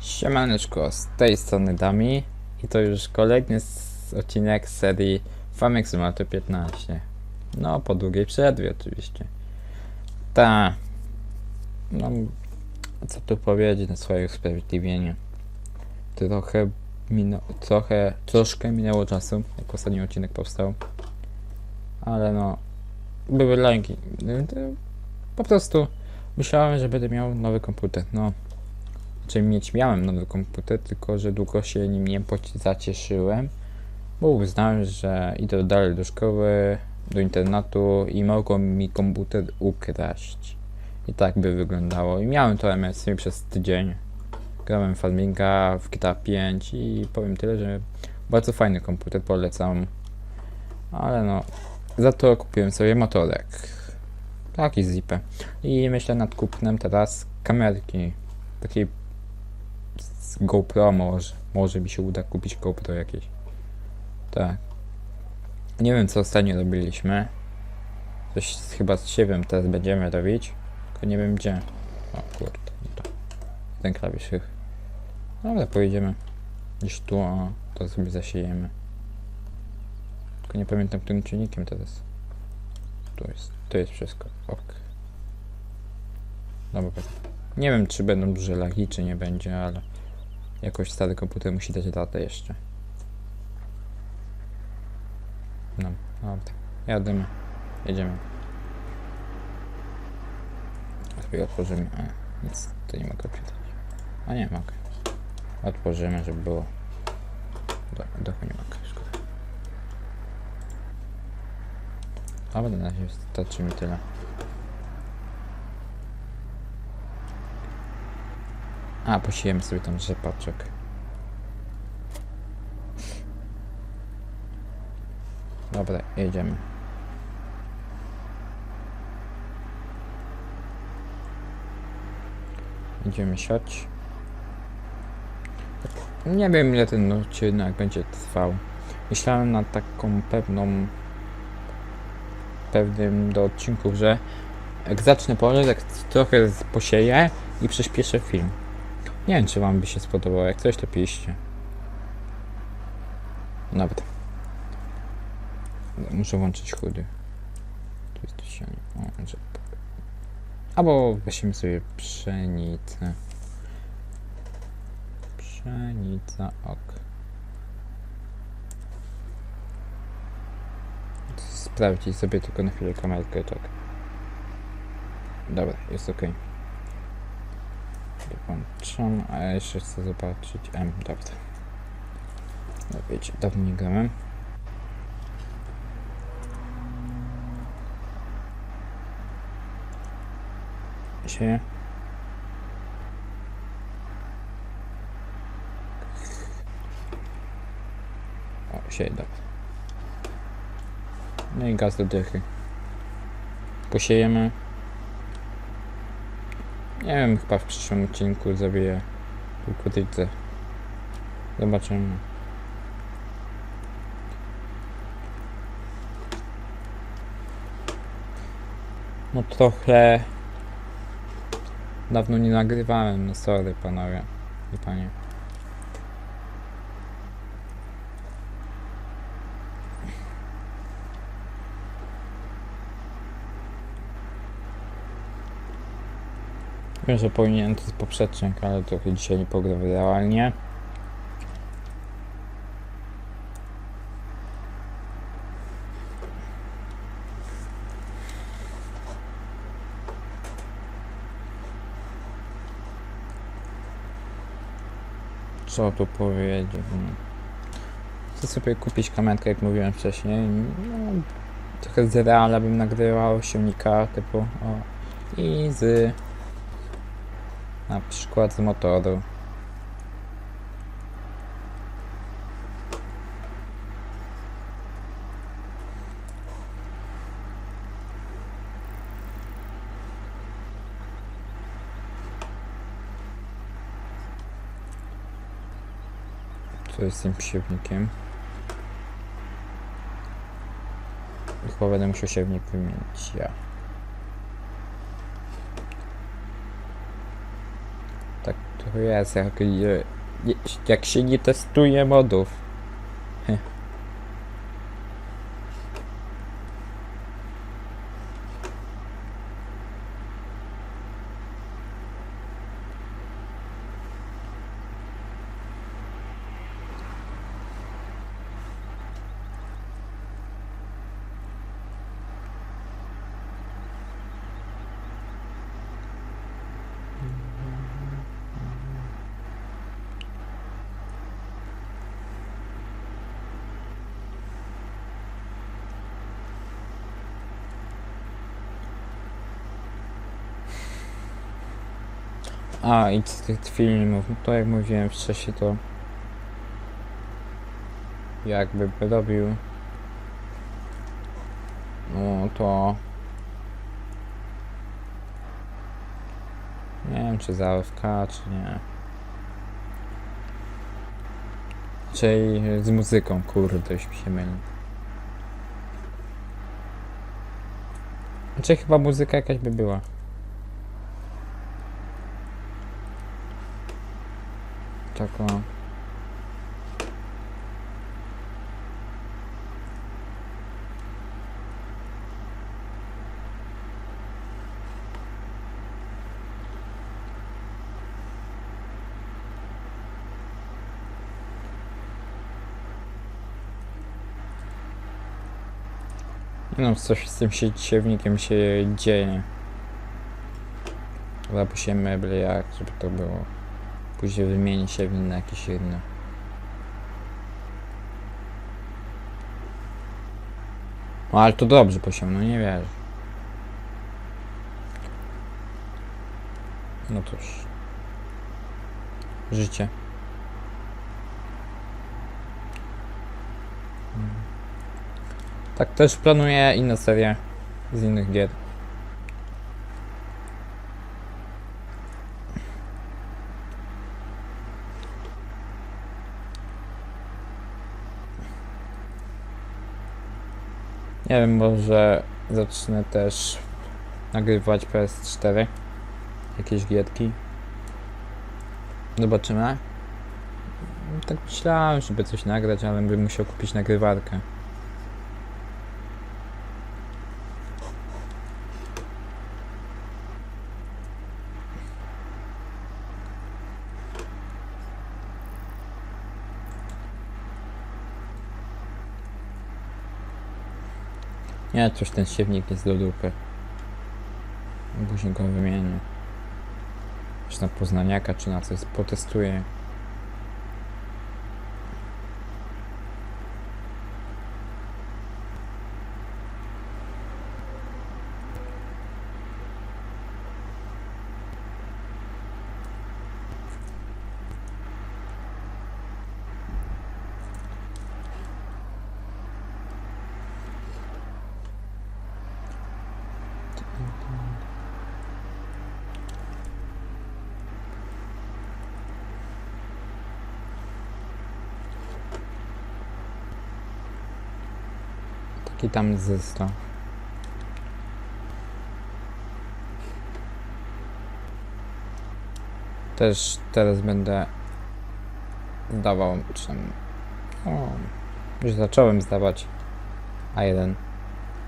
Siemaneczko, z tej strony Dami i to już kolejny odcinek serii Farming Simulator 15. No, po długiej przerwie oczywiście. Ta. No, co tu powiedzieć na swoje usprawiedliwienie. Trochę minęło, trochę, troszkę minęło czasu, jak ostatni odcinek powstał. Ale no, były lęki. No, Po prostu myślałem, że będę miał nowy komputer. No, Czyli mieć miałem nowy komputer, tylko że długo się nim nie zacieszyłem, bo uznałem, że idę dalej do szkoły, do internatu i mogą mi komputer ukraść. I tak by wyglądało. I miałem to MSC przez tydzień. Grałem farminga w GTA 5 i powiem tyle, że bardzo fajny komputer, polecam. Ale no, za to kupiłem sobie motorek. Taki zipę. I myślę nad kupnem teraz kamerki. Takiej z GoPro może. Może mi się uda kupić GoPro jakieś. Tak. Nie wiem co ostatnio robiliśmy. Coś chyba z siewem teraz będziemy robić. Tylko nie wiem gdzie. O kurde. To. Ten klawisz. Dobra, pojedziemy. Gdzieś tu, o, to sobie zasiejemy. Tylko nie pamiętam którym czynnikiem teraz. Tu jest. To jest wszystko. Ok. Dobra. Nie wiem, czy będą duże lagi, czy nie będzie, ale jakoś stary komputer musi dać radę jeszcze. No, dobra. Jadymy. Jedziemy. Sobie otworzymy. A, nic, to nie mogę czytać. A nie, mogę. Otworzymy, żeby było. Do, do nie mogę, szkoda. Dobra, na razie starczy mi tyle. A, posiejemy sobie tam rzepaczek. Dobra, jedziemy. Idziemy siać. Nie wiem ile ten odcinek będzie trwał. Myślałem nad taką pewną pewnym do odcinków, że jak zacznę pole, tak trochę posieję i przyspieszę film. Nie wiem, czy wam by się spodobało. Jak coś, to piszcie. Dobra. Muszę włączyć chudy. Tu jest sianie. O, że... Albo weźmy sobie pszenicę. Pszenica, ok. Sprawdzić sobie tylko na chwilę kamerkę, tak. Dobra, jest ok. Włączam, a jeszcze chcę zobaczyć M, dobra. No wiecie, dawno nie grałem. Się. O, się, dobra. No i gaz do dychy. Posiejemy. Nie wiem, chyba w przyszłym odcinku zrobię kukurydzę. Zobaczymy. No trochę dawno nie nagrywałem, no sorry panowie i panie. Wiem, że powinienem to jest poprzecznik, ale trochę dzisiaj nie pograł realnie. Co tu powiedzieć? Chcę sobie kupić kamerkę, jak mówiłem wcześniej. No, trochę z reala bym nagrywał silnika typu o, i z na przykład z motoru. Co jest z tym siewnikiem? Chyba będę musiał siewnik wymienić ja. Jest jak, jak się nie testuje modów. A i z tych filmów, no to jak mówiłem wcześniej to jakby robił no to nie wiem czy za AFK czy nie Czyli z muzyką, kurde, już mi się myli. Znaczy chyba muzyka jakaś by była. Tak o. No, coś z tym sie- siewnikiem się dzieje. Zapuściłem meble jak, żeby to było. Później wymieni siewnik na jakieś inne. No ale to dobrze posiął, no nie wiesz. No cóż. Życie. Mm. Tak też planuję inne serie z innych gier. Nie wiem, może zacznę też nagrywać PS4. Jakieś gierki. Zobaczymy. Tak myślałem, żeby coś nagrać, ale bym musiał kupić nagrywarkę. Nie, coś ten siewnik jest do dupy. Później go wymienię. Czy na poznaniaka, czy na coś potestuję. Taki tam zysto. Też teraz będę zdawał, czy tam, o, już zacząłem zdawać A1,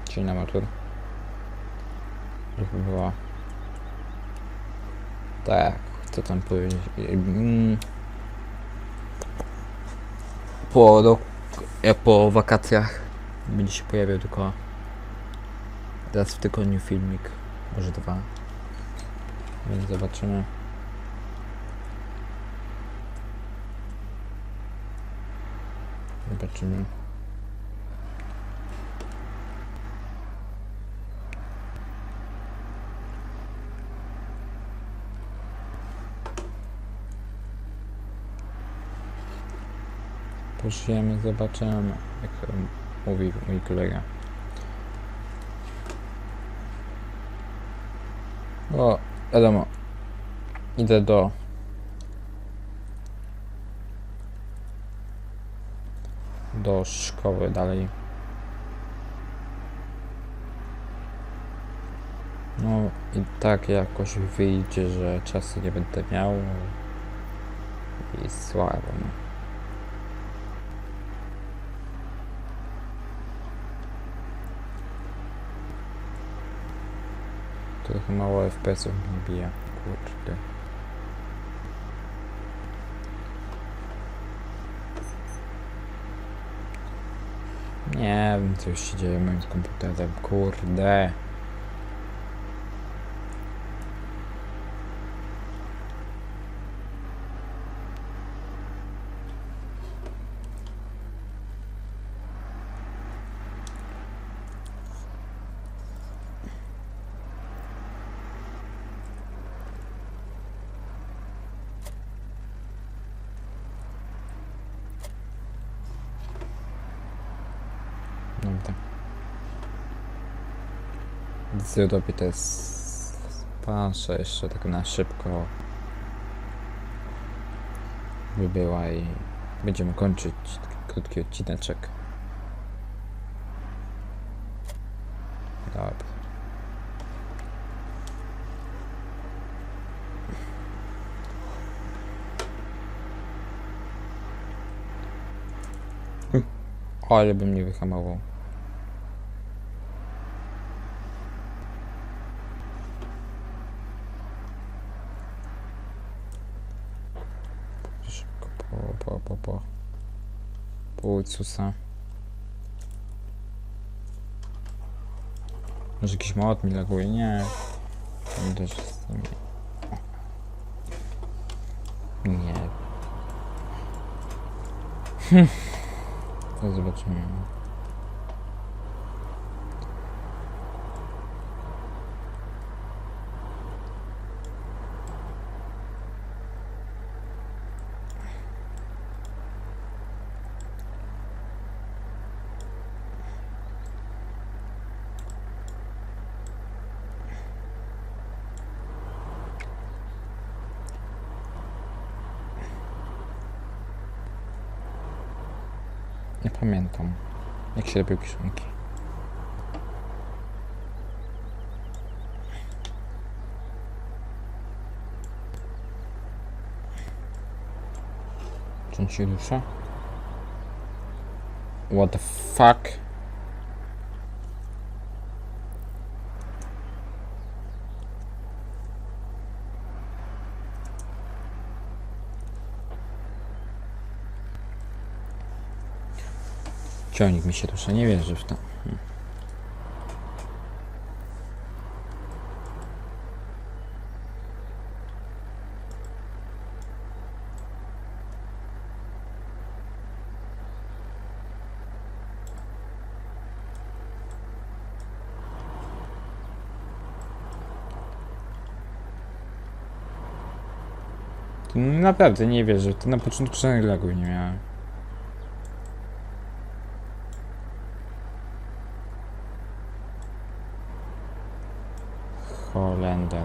czyli na matur. Żeby tak, co tam powiedzieć, mm, po roku, jak po wakacjach będzie się pojawiał tylko raz w tygodniu filmik, może dwa. Więc zobaczymy. Zobaczymy. Pożyjemy, zobaczymy, jak mówi mój kolega. O, wiadomo. Idę do... do szkoły dalej. No i tak jakoś wyjdzie, że czasu nie będę miał. I słabo. Trochę mało FPS-ów mi bija. Kurde. Nie wiem co się dzieje moim komputerem. Kurde. Dobra. Zrobię to jest paszę jeszcze tak na szybko. By była i będziemy kończyć krótki odcineczek. Dobra. O, ale bym nie wyhamował. Szybko po, po, po, po. Ursusa. Może jakiś mod mi laguje? Nie. Też jestem. Nie. Zobaczymy. Nie pamiętam. Jak się robił kiszonki. Czy on się rusza? What the fuck? Ciągnik mi się rusza, nie wierzę w to. Hmm. Naprawdę nie wierzę, to na początku żadnych lagów nie miałem. To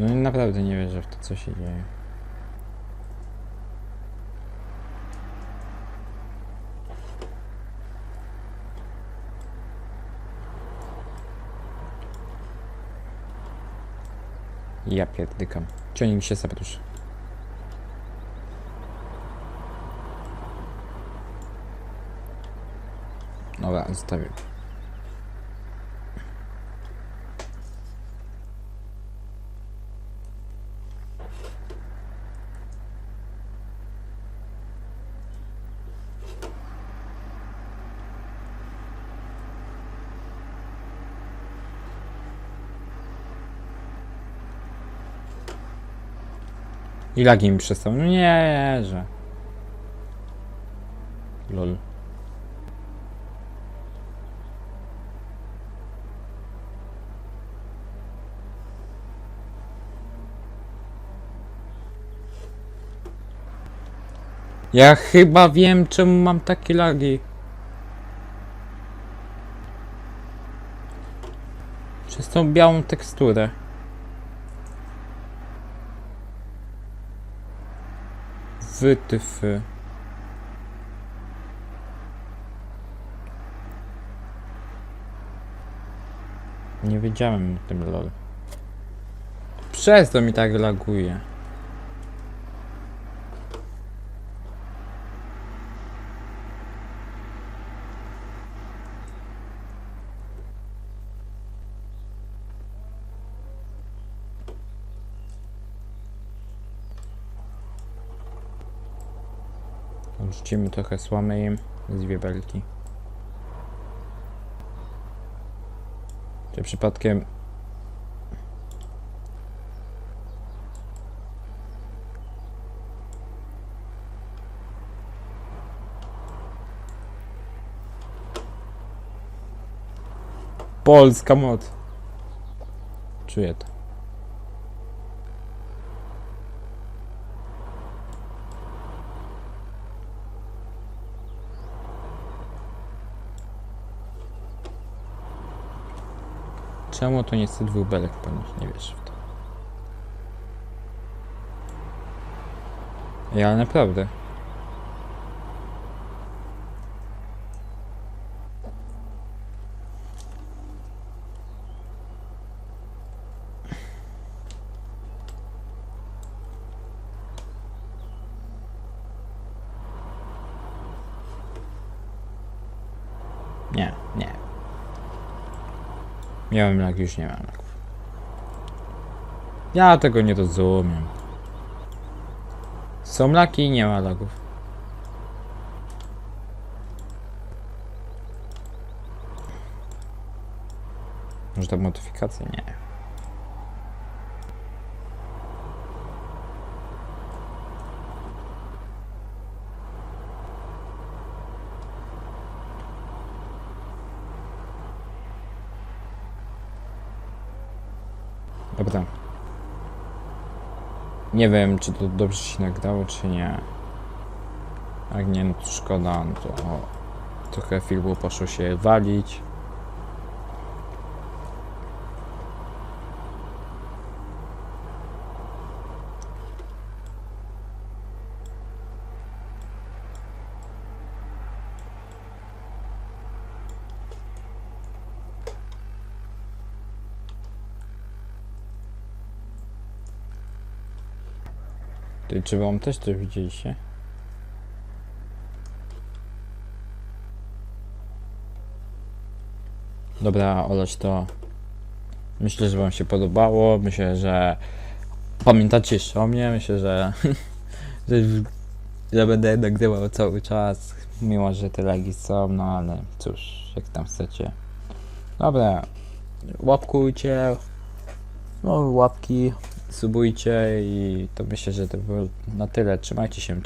no naprawdę nie wierzę w to, co się dzieje. Ja pierdykam. Ciągnik mi się zapruszy. Dobra, zostawię. I lagi mi przestał. No nie, że. Lol. Ja chyba wiem, czemu mam takie lagi. Przez tą tą białą teksturę. Wytyfy. Nie wiedziałem o tym lol. Przez to mi tak laguje. Rzucimy trochę słamy im z wiebelki. Czy przypadkiem... Polska moc. Czuję to. Czemu to nie chce dwóch belek podnieść? Nie wiesz w to. Ja naprawdę. Nie, nie. Miałem lag, już nie mam lagów. Ja tego nie rozumiem. Są laki i nie ma lagów. Może to modyfikacja? Nie. Dobra. Nie wiem, czy to dobrze się nagrało, czy nie. Jak nie, no to szkoda, no to o, trochę filmu poszło się walić. Ty, czy wam też to widzieliście? Dobra, olać to. Myślę, że wam się podobało. Myślę, że pamiętacie jeszcze o mnie. Myślę, że, że, że będę nagrywał cały czas. Mimo, że te lagi są, no ale cóż, jak tam chcecie. Dobra, łapkujcie. No, łapki, subujcie i to myślę, że to było na tyle. Trzymajcie się.